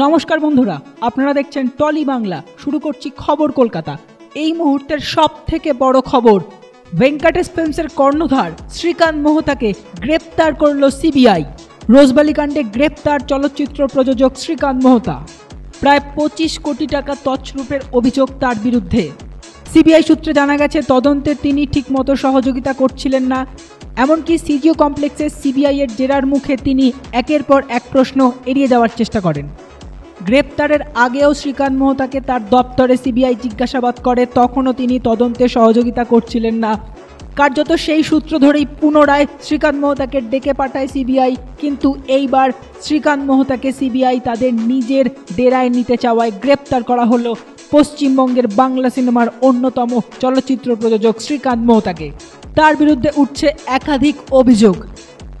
নমস্কার বন্ধুরা, আপনারা দেখছেন টলি বাংলা, শুরু করছি খবর কলকাতা। এই মুহূর্তের সব থেকে বড় খবর, ভেঙ্কাটেশ ফিল্মসের কর্ণধার শ্রীকান্ত মোহতাকে গ্রেপ্তার করল সিবিআই। রোজবালি কাণ্ডে গ্রেপ্তার চলচ্চিত্র প্রযোজক শ্রীকান্ত মোহতা। প্রায় পঁচিশ কোটি টাকা তছরূপের অভিযোগ তার বিরুদ্ধে। সিবিআই সূত্রে জানা গেছে, তদন্তে তিনি ঠিকমতো সহযোগিতা করছিলেন না। এমনকি সিজিও কমপ্লেক্সের সিবিআই এর জেরার মুখে তিনি একের পর এক প্রশ্ন এড়িয়ে যাওয়ার চেষ্টা করেন। গ্রেপ্তারের আগেও শ্রীকান্ত মোহতাকে তার দপ্তরে সিবিআই জিজ্ঞাসাবাদ করে, তখনও তিনি তদন্তে সহযোগিতা করছিলেন না। কার্যত সেই সূত্র ধরেই পুনরায় শ্রীকান্ত মোহতাকে ডেকে পাঠায় সিবিআই, কিন্তু এইবার শ্রীকান্ত মোহতাকে সিবিআই তাদের নিজের ডেরায় নিতে চাওয়ায় গ্রেপ্তার করা হলো। পশ্চিমবঙ্গের বাংলা সিনেমার অন্যতম চলচ্চিত্র প্রযোজক শ্রীকান্ত মোহতাকে। তার বিরুদ্ধে উঠছে একাধিক অভিযোগ।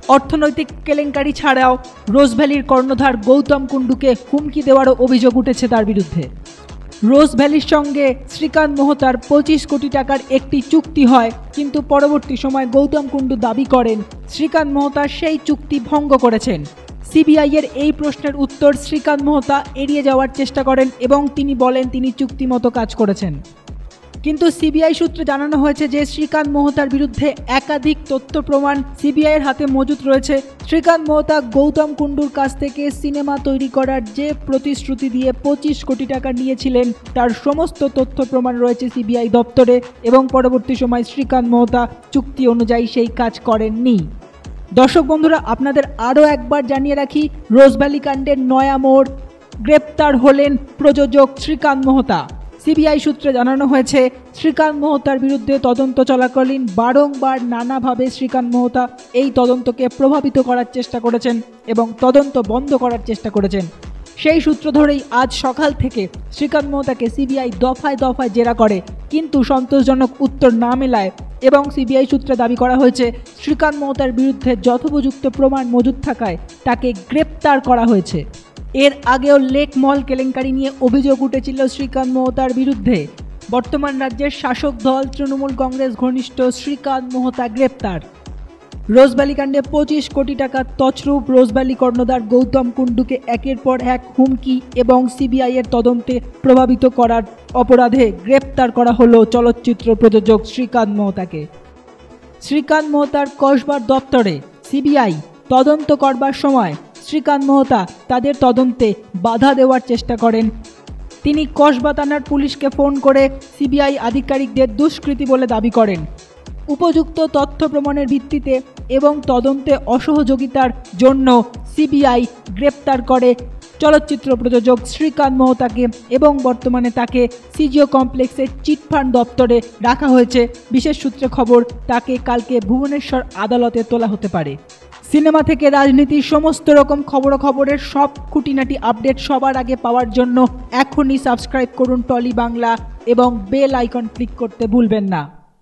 অর্থনৈতিক কেলেঙ্কারি ছাড়াও রোজভ্যালির কর্ণধার গৌতম কুণ্ডুকে হুমকি দেওয়ারও অভিযোগ উঠেছে তার বিরুদ্ধে। রোজ ভ্যালির সঙ্গে শ্রীকান্ত মোহতার পঁচিশ কোটি টাকার একটি চুক্তি হয়, কিন্তু পরবর্তী সময় গৌতম কুণ্ডু দাবি করেন, শ্রীকান্ত মোহতা সেই চুক্তি ভঙ্গ করেছেন। সিবিআই এর এই প্রশ্নের উত্তর শ্রীকান্ত মোহতা এড়িয়ে যাওয়ার চেষ্টা করেন এবং তিনি বলেন তিনি চুক্তিমতো কাজ করেছেন। কিন্তু সিবিআই সূত্রে জানানো হয়েছে যে শ্রীকান্ত মোহতার বিরুদ্ধে একাধিক তথ্য প্রমাণ সিবিআই এর হাতে মজুত রয়েছে। শ্রীকান্ত মোহতা গৌতম কুণ্ডুর কাছ থেকে সিনেমা তৈরি করার যে প্রতিশ্রুতি দিয়ে পঁচিশ কোটি টাকা নিয়েছিলেন, তার সমস্ত তথ্য প্রমাণ রয়েছে সিবিআই দপ্তরে এবং পরবর্তী সময় শ্রীকান্ত মোহতা চুক্তি অনুযায়ী সেই কাজ করেননি। দর্শক বন্ধুরা, আপনাদের আরও একবার জানিয়ে রাখি রোজভ্যালি কাণ্ডের নয়া মোড়, গ্রেপ্তার হলেন প্রযোজক শ্রীকান্ত মোহতা। সিবিআই সূত্রে জানানো হয়েছে, শ্রীকান্ত মোহতার বিরুদ্ধে তদন্ত চলাকালীন বারংবার নানাভাবে শ্রীকান্ত মোহতা এই তদন্তকে প্রভাবিত করার চেষ্টা করেছেন এবং তদন্ত বন্ধ করার চেষ্টা করেছেন। সেই সূত্র ধরেই আজ সকাল থেকে শ্রীকান্ত মোহতাকে সিবিআই দফায় দফায় জেরা করে, কিন্তু সন্তোষজনক উত্তর না মেলায় এবং সিবিআই সূত্রে দাবি করা হয়েছে, শ্রীকান্ত মোহতার বিরুদ্ধে যথোপযুক্ত প্রমাণ মজুদ থাকায় তাকে গ্রেপ্তার করা হয়েছে। এর আগেও লেক মল কেলেঙ্কারি নিয়ে অভিযোগ উঠেছিল শ্রীকান্ত মোহতার বিরুদ্ধে। বর্তমান রাজ্যের শাসক দল তৃণমূল কংগ্রেস ঘনিষ্ঠ শ্রীকান্ত মোহতা গ্রেপ্তার। রোজভ্যালি কাণ্ডে পঁচিশ কোটি টাকা তছরূপ রোজভ্যালি কর্ণধার গৌতম কুণ্ডুকে একের পর এক হুমকি এবং সিবিআই এর তদন্তে প্রভাবিত করার অপরাধে গ্রেপ্তার করা হলো চলচ্চিত্র প্রযোজক শ্রীকান্ত মোহতাকে। শ্রীকান্ত মোহতার কসবার দপ্তরে সিবিআই তদন্ত করবার সময় শ্রীকান্ত মোহতা তাদের তদন্তে বাধা দেওয়ার চেষ্টা করেন। তিনি কসবা থানার পুলিশকে ফোন করে সিবিআই আধিকারিকদের দুষ্কৃতী বলে দাবি করেন। উপযুক্ত তথ্য প্রমাণের ভিত্তিতে এবং তদন্তে অসহযোগিতার জন্য সিবিআই গ্রেপ্তার করে চলচ্চিত্র প্রযোজক শ্রীকান্ত মোহতাকে এবং বর্তমানে তাকে সিজিও কমপ্লেক্সের চিটফান্ড দপ্তরে রাখা হয়েছে। বিশেষ সূত্রে খবর, তাকে কালকে ভুবনেশ্বর আদালতে তোলা হতে পারে। সিনেমা থেকে রাজনীতি, সমস্ত রকম খবরাখবরের সব খুঁটিনাটি আপডেট সবার আগে পাওয়ার জন্য এখনই সাবস্ক্রাইব করুন টলি বাংলা এবং বেল আইকন ক্লিক করতে ভুলবেন না।